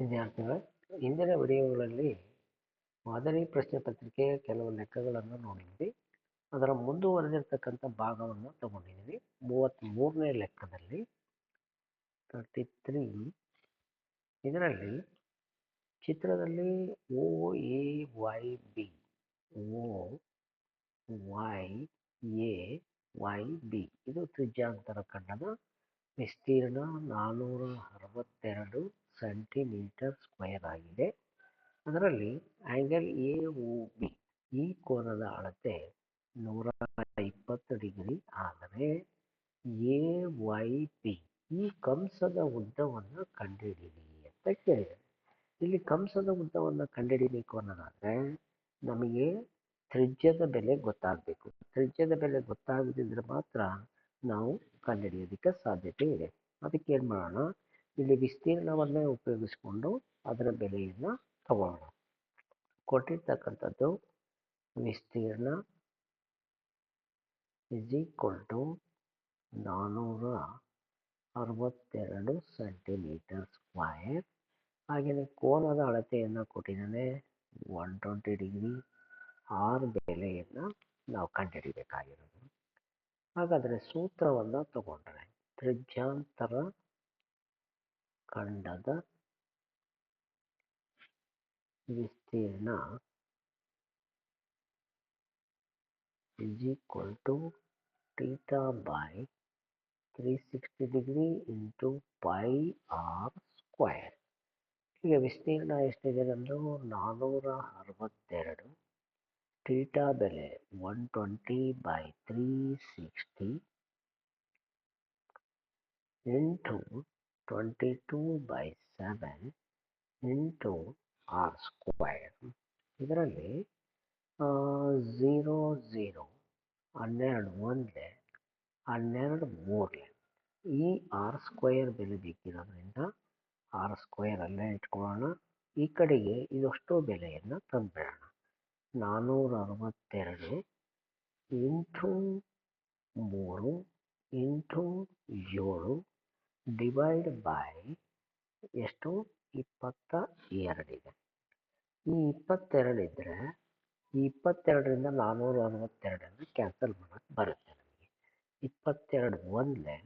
ವಿದ್ಯಾರ್ಥಿಗಳೇ ಇಂದಿನ ವಿಡಿಯೋಗಳಲ್ಲಿ ಮಾದರಿ ಪ್ರಶ್ನೆ ಪತ್ರಿಕೆಯ ಕೆಲವು ಲೆಕ್ಕಗಳನ್ನು ನೋಡಿದ್ವಿ. ಅದರ ಮುಂದುವರೆದಿರ್ತಕ್ಕಂಥ ಭಾಗವನ್ನು ತಗೊಂಡಿದ್ದೀವಿ. ಮೂವತ್ತ್ಮೂರನೇ ಲೆಕ್ಕದಲ್ಲಿ ತರ್ಟಿ ತ್ರೀ ಇದರಲ್ಲಿ ಚಿತ್ರದಲ್ಲಿ O A Y B, O Y A Y B, ಇದು ತ್ರಿಜ್ಯಾಂತರ ಕಂಡದ ವಿಸ್ತೀರ್ಣ ನಾನ್ನೂರ ಅರವತ್ತೆರಡು. ಸೆಂಟಿಮೀಟರ್ ಸ್ಕ್ವೇರ್ ಆಗಿದೆ. ಅದರಲ್ಲಿ ಆ್ಯಂಗಲ್ ಎ ಒ ಬಿ ಈ ಕೋನದ ಅಳತೆ ನೂರ ಇಪ್ಪತ್ತು ಡಿಗ್ರಿ ಆದರೆ ಎ ವೈ ಪಿ ಈ ಕಂಸದ ಉದ್ದವನ್ನು ಕಂಡುಹಿಡಿಯಿರಿ ಅಂತ ಕೇಳಿದೆ. ಇಲ್ಲಿ ಕಂಸದ ಉದ್ದವನ್ನು ಕಂಡುಹಿಡಿಬೇಕು ಅನ್ನೋದಾದರೆ ನಮಗೆ ತ್ರಿಜ್ಯದ ಬೆಲೆ ಗೊತ್ತಾಗಬೇಕು. ತ್ರಿಜ್ಯದ ಬೆಲೆ ಗೊತ್ತಾಗದಿದ್ದರೆ ಮಾತ್ರ ನಾವು ಕಂಡುಹಿಡಿಯೋದಕ್ಕೆ ಸಾಧ್ಯತೆ ಇದೆ. ಅದಕ್ಕೆ ಏನು ಮಾಡೋಣ? ಇಲ್ಲಿ ವಿಸ್ತೀರ್ಣವನ್ನೇ ಉಪಯೋಗಿಸಿಕೊಂಡು ಅದರ ಬೆಲೆಯನ್ನು ತಗೊಳ್ಳೋಣ ಕೊಟ್ಟಿರ್ತಕ್ಕಂಥದ್ದು ವಿಸ್ತೀರ್ಣ ಇಸ್ ಈಕ್ವಲ್ ಟು ನಾನ್ನೂರ ಅರವತ್ತೆರಡು ಸೆಂಟಿಮೀಟರ್ ಸ್ಕ್ವಯರ್ ಹಾಗೆಯೇ ಕೋನದ ಅಳತೆಯನ್ನು ಕೊಟ್ಟಿದ್ದಾನೆ. ಒನ್ ಟ್ವೆಂಟಿ ಡಿಗ್ರಿ ಆರ್ ಬೆಲೆಯನ್ನು ನಾವು ಕಂಡುಹಿಡಿಬೇಕಾಗಿರೋದು. ಹಾಗಾದರೆ ಸೂತ್ರವನ್ನು ತಗೊಂಡ್ರೆ ತ್ರಿಜ್ಯಾಂತರ ಖಂಡದ ವಿಸ್ತೀರ್ಣ is equal to theta by three sixty degree into pi r square ಈಗ ವಿಸ್ತೀರ್ಣ ಎಷ್ಟಿದೆ ನಮ್ಮದು ನಾನ್ನೂರ ಅರವತ್ತೆರಡು ಟೀಟಾ ಬೆಲೆ one twenty by three sixty into twenty by seven into r square ಇದರಲ್ಲಿ ಝೀರೋ ಝೀರೋ ಹನ್ನೆರಡು ಒಂದೇ ಹನ್ನೆರಡು ಮೂರಲೆ. ಈ ಆರ್ ಸ್ಕ್ವಯರ್ ಬೆಲೆ ಬೇಕಿರೋದ್ರಿಂದ ಆರ್ ಸ್ಕ್ವಯರ್ ಅಲ್ಲೇ ಇಟ್ಕೊಳ್ಳೋಣ. ಈ ಕಡೆಗೆ ಇದಷ್ಟು ಬೆಲೆಯನ್ನು ತಂದುಬಿಡೋಣ. ನಾನ್ನೂರ ಅರವತ್ತೆರಡು ಇಂಟು ಮೂರು ಇಂಟು ಏಳು ಡಿವೈಡ್ ಬೈ ಎಷ್ಟು? ಇಪ್ಪತ್ತ ಎರಡಿದೆ ಈ ಇಪ್ಪತ್ತೆರಡಿದ್ದರೆ ಈ ಇಪ್ಪತ್ತೆರಡರಿಂದ ನಾನ್ನೂರ ಅರವತ್ತೆರಡನ್ನು ಕ್ಯಾನ್ಸಲ್ ಮಾಡೋಕ್ಕೆ ಬರುತ್ತೆ ನಮಗೆ. ಇಪ್ಪತ್ತೆರಡು ಒಂದಲೇ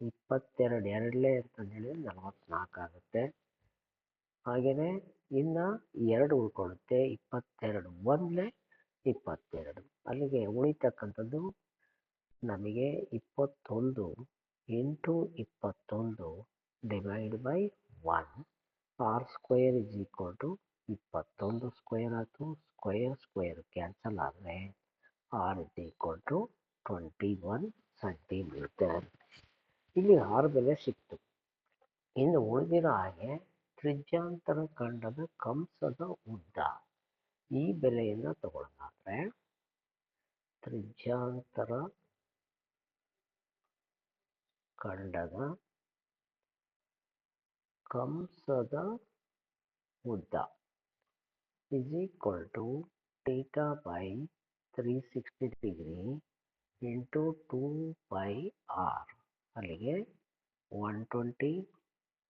ಇಪ್ಪತ್ತೆರಡು ಎರಡಲೇ ಅಂತಂದೇಳಿ ನಲವತ್ತ್ನಾಲ್ಕು ಆಗುತ್ತೆ. ಹಾಗೆಯೇ ಇನ್ನು ಎರಡು ಉಳ್ಕೊಳ್ಳುತ್ತೆ. ಇಪ್ಪತ್ತೆರಡು ಒಂದಲೇ ಇಪ್ಪತ್ತೆರಡು. ಅಲ್ಲಿಗೆ ಉಳಿತಕ್ಕಂಥದ್ದು ನಮಗೆ ಇಪ್ಪತ್ತೊಂದು ಇಂಟು ಇಪ್ಪತ್ತೊಂದು divide by one r square is equal to ಇಪ್ಪತ್ತೊಂದು ಸ್ಕ್ವೇರ್ ಆಯಿತು. ಸ್ಕ್ವೇರ್ ಸ್ಕ್ವೇರ್ ಕ್ಯಾನ್ಸಲ್ ಆದರೆ r is equal to twenty one centimetre ಇಲ್ಲಿ ಆರ್ ಬೆಲೆ ಸಿಕ್ತು. ಇನ್ನು ಉಳಿದಿರೋ ಹಾಗೆ ತ್ರಿಜ್ಯಾಂತರ ಖಂಡದ ಕಂಸದ ಉದ್ದ. ಈ ಬೆಲೆಯನ್ನು ತಗೊಳ್ಳೋದಾದರೆ ತ್ರಿಜ್ಯಾಂತರ ಖಂಡದ ಕಂಸದ ಉದ್ದ is equal to theta by three sixty degree into two by r ಅಲ್ಲಿಗೆ one twenty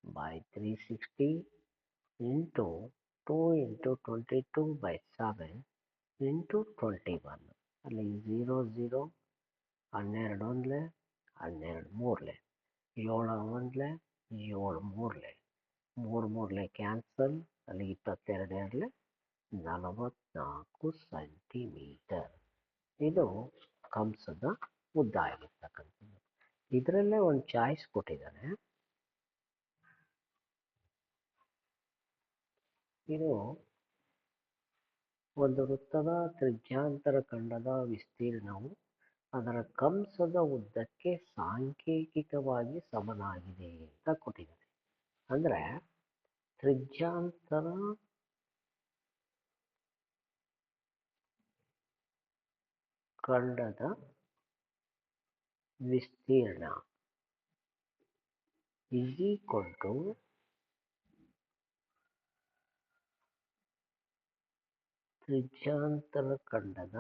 by three sixty into two into twenty two by seven into twenty one ಅಲ್ಲಿ ಝೀರೋ ಝೀರೋ ಹನ್ನೆರಡು ಒಂದ್ಲೆ, ಹನ್ನೆರಡು ಮೂರಲೆ. ಏಳು ಒಂದ್ಲೆ ಏಳು ಮೂರಲೆ. ಮೂರು ಮೂರಲೆ ಕ್ಯಾನ್ಸಲ್ ಅಲ್ಲಿ ಇಪ್ಪತ್ತೆರಡು ಎರಡಲೆ ನಲವತ್ತ್ನಾಲ್ಕು ಸೆಂಟಿಮೀಟರ್ ಇದು ಕಂಸದ ಉದ್ದ ಆಗಿರ್ತಕ್ಕಂಥದ್ದು. ಇದರಲ್ಲೇ ಒಂದು ಚಾಯ್ಸ್ ಕೊಟ್ಟಿದ್ದಾರೆ. ಇದು ಒಂದು ವೃತ್ತದ ತ್ರಿಜ್ಯಾಂತರ ಖಂಡದ ವಿಸ್ತೀರ್ಣವು ಅದರ ಕಂಸದ ಉದ್ದಕ್ಕೆ ಸಾಂಕೇತಿಕವಾಗಿ ಸಮನಾಗಿದೆ ಅಂತ ಕೊಟ್ಟಿದ್ದಾರೆ. ಅಂದರೆ ತ್ರಿಜ್ಯಾಂತರ ಖಂಡದ ವಿಸ್ತೀರ್ಣ ಟು ತ್ರಿಜ್ಯಾಂತರ ಖಂಡದ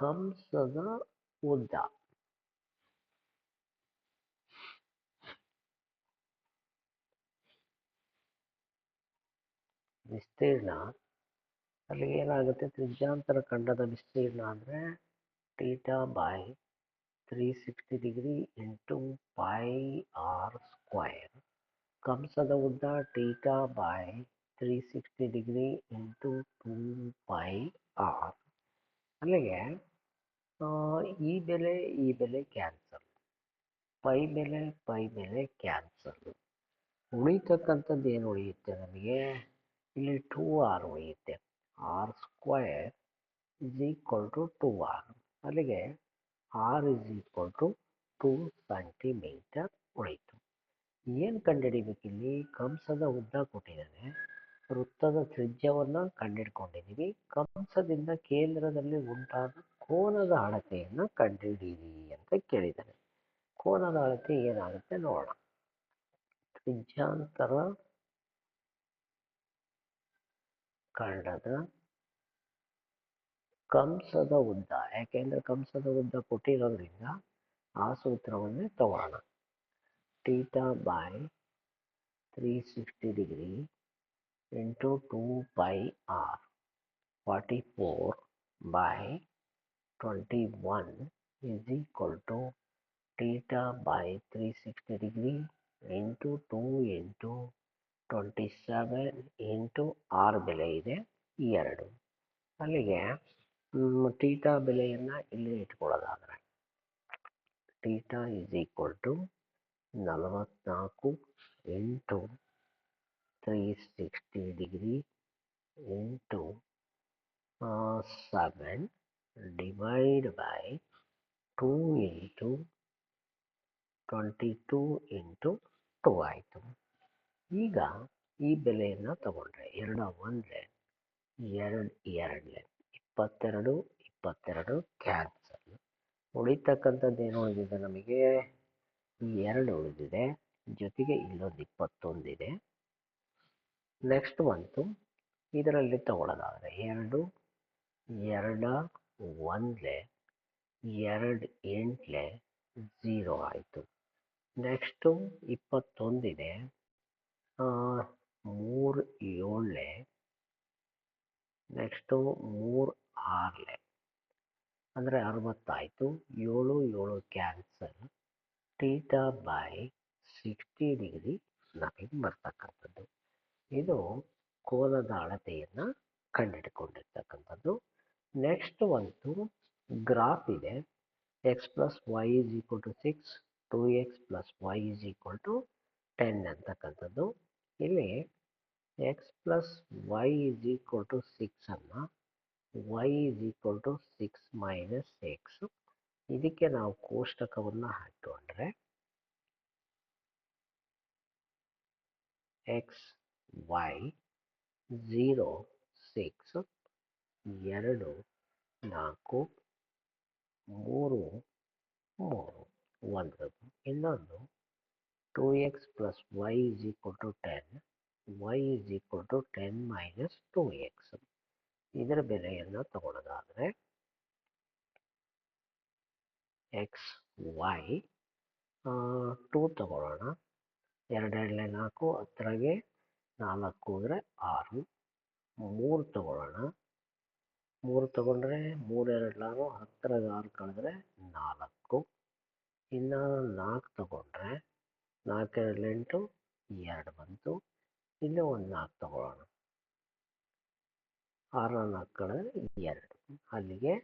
ಕಂಸದ ಉದ್ದ ವಿಸ್ತೀರ್ಣ, ಅಲ್ಲಿ ಏನಾಗುತ್ತೆ? ತ್ರಿಜ್ಯಾಂತರ ಖಂಡದ ವಿಸ್ತೀರ್ಣ ಅಂದರೆ theta by three sixty degree into pi R square ಕಂಸದ ಉದ್ದ theta by three sixty degree into two pi R. ಅಲ್ಲಿಗೆ ಈ ಬೆಲೆ ಈ ಬೆಲೆ ಕ್ಯಾನ್ಸಲ್ ಪೈ ಬೆಲೆ ಪೈ ಬೆಲೆ ಕ್ಯಾನ್ಸಲ್ ಉಳಿತಕ್ಕಂಥದ್ದು ಏನು ಉಳಿಯುತ್ತೆ ನಮಗೆ? ಇಲ್ಲಿ ಟೂ ಆರ್ ಉಳಿಯುತ್ತೆ. R square is equal to two r ಅಲ್ಲಿಗೆ r is equal to two centimetre ಉಳಿತು. ಏನು ಕಂಡುಹಿಡಿಬೇಕು ಇಲ್ಲಿ? ಕಂಸದ ಉದ್ದ ಕೊಟ್ಟಿದ್ದಾನೆ. ವೃತ್ತದ ತ್ರಿಜ್ಯವನ್ನು ಕಂಡುಹಿಡ್ಕೊಂಡಿದ್ದೀವಿ. ಕಂಸದಿಂದ ಕೇಂದ್ರದಲ್ಲಿ ಉಂಟಾದ ಕೋನದ ಅಳತೆಯನ್ನು ಕಂಡುಹಿಡಿಯಿರಿ ಅಂತ ಕೇಳಿದ್ದಾರೆ. ಕೋನದ ಅಳತೆ ಏನಾಗುತ್ತೆ ನೋಡೋಣ. ತ್ರಿಜ್ಯಾಂತರ ಖಂಡದ ಕಂಸದ ಉದ್ದ. ಯಾಕೆಂದರೆ ಕಂಸದ ಉದ್ದ ಕೊಟ್ಟಿರೋದ್ರಿಂದ ಆ ಸೂತ್ರವನ್ನೇ ತಗೊಳ್ಳೋಣ theta by three sixty degree into two by r forty four by twenty one is equal to theta by 360 degree into 2 into 27 into r ಬೆಲೆ ಇದೆ ಈ ಎರಡು. ಅಲ್ಲಿಗೆ ಟೀಟಾ ಬೆಲೆಯನ್ನು ಇಲ್ಲಿ ಇಟ್ಕೊಳ್ಳೋದಾದರೆ ಟೀಟಾ ಇಸ್ ಈಕ್ವಲ್ ಟು ನಲವತ್ನಾಲ್ಕು into three sixty degree into seven divide by two into twenty two into two ಆಯಿತು ಈಗ ಈ ಬೆಲೆಯನ್ನು ತಗೊಂಡ್ರೆ ಎರಡು ಒಂದರೆ ಎರಡು, ಎರಡಲೆ ಇಪ್ಪತ್ತೆರಡು ಇಪ್ಪತ್ತೆರಡು ಕ್ಯಾನ್ಸಲ್ ಉಳಿತಕ್ಕಂಥದ್ದು ಏನು ಉಳಿದಿದೆ ನಮಗೆ? ಈ ಎರಡು ಉಳಿದಿದೆ. ಜೊತೆಗೆ ಇಲ್ಲೊಂದು ಇಪ್ಪತ್ತೊಂದಿದೆ. ನೆಕ್ಸ್ಟ್ ಬಂತು. ಇದರಲ್ಲಿ ತಗೊಳ್ಳೋದಾದರೆ ಎರಡು, ಎರಡ ಒಂದ್ಲೆ, ಎರಡು ಎಂಟ್ಲೆ ಝೀರೋ ಆಯಿತು. ನೆಕ್ಸ್ಟು ಇಪ್ಪತ್ತೊಂದಿದೆ. ಮೂರು ಏಳಲೆ ನೆಕ್ಸ್ಟು ಮೂರು ಆರಲೆ. ಅಂದರೆ ಅರವತ್ತಾಯಿತು. ಏಳು ಏಳು cancel. Theta by sixty degree ನಮಗೆ ಬರ್ತಕ್ಕಂಥದ್ದು. ಇದು ಕೋನದ ಅಳತೆಯನ್ನು ಕಂಡುಹಿಡ್ಕೊಂಡಿರ್ತಕ್ಕಂಥದ್ದು ನೆಕ್ಸ್ಟ್ ಒಂದು ಗ್ರಾಫ್ ಇದೆ. X plus Y is equal to six two X plus Y is equal to ten ಅಂತಕ್ಕಂಥದ್ದು. ಇಲ್ಲಿ X plus Y is equal to ಸಿಕ್ಸನ್ನು Y is equal to six minus X ಇದಕ್ಕೆ ನಾವು ಕೋಷ್ಟಕವನ್ನು ಹಾಕಿಕೊಂಡ್ರೆ ಎಕ್ಸ್ ವೈ ಝೀರೋ ಸಿಕ್ಸ್ ಎರಡು, ನಾಲ್ಕು, ಮೂರು ಮೂರು, ಒಂದು. ಇನ್ನೊಂದು two x plus y is equal two ten y is equal to ten minus two x ಇದರ ಬೆಲೆಯನ್ನು ತಗೊಳ್ಳೋದಾದರೆ ಎಕ್ಸ್ ವೈ ಟೂ ತಗೊಳ್ಳೋಣ ಎರಡೆರಡಲೆ ನಾಲ್ಕು, ಹತ್ತರಾಗೆ ನಾಲ್ಕು ಅಂದರೆ ಆರು. ಮೂರು ತಗೊಳ್ಳೋಣ ಮೂರು ತಗೊಂಡ್ರೆ ಮೂರೆರಡು ಹತ್ತರಾಗ ಆರು ಕಳೆದ್ರೆ ನಾಲ್ಕು. ಇನ್ನು ನಾಲ್ಕು ತಗೊಂಡ್ರೆ ನಾಲ್ಕೆರಡು ಎಂಟು, ಎರಡು ಬಂತು. ಇಲ್ಲೇ ಒಂದು ನಾಲ್ಕು ತಗೊಳ್ಳೋಣ. ಆರ ನಾಲ್ಕು ಕಳೆದ್ರೆ ಎರಡು. ಅಲ್ಲಿಗೆ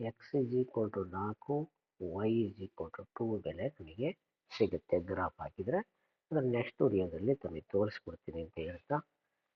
ಎಕ್ಸ್ ಇಸ್ ಈಕ್ವಲ್ ಟು ನಾಲ್ಕು y is equal to two ಬೆಲೆ ನಮಗೆ ಸಿಗುತ್ತೆ. ಗ್ರಾಫ್ ಹಾಕಿದರೆ ಅದರ ನೆಕ್ಸ್ಟ್ ವಿಡಿಯೋದಲ್ಲಿ ತಮಗೆ ತೋರಿಸ್ಕೊಡ್ತೀನಿ ಅಂತ ಹೇಳ್ತಾ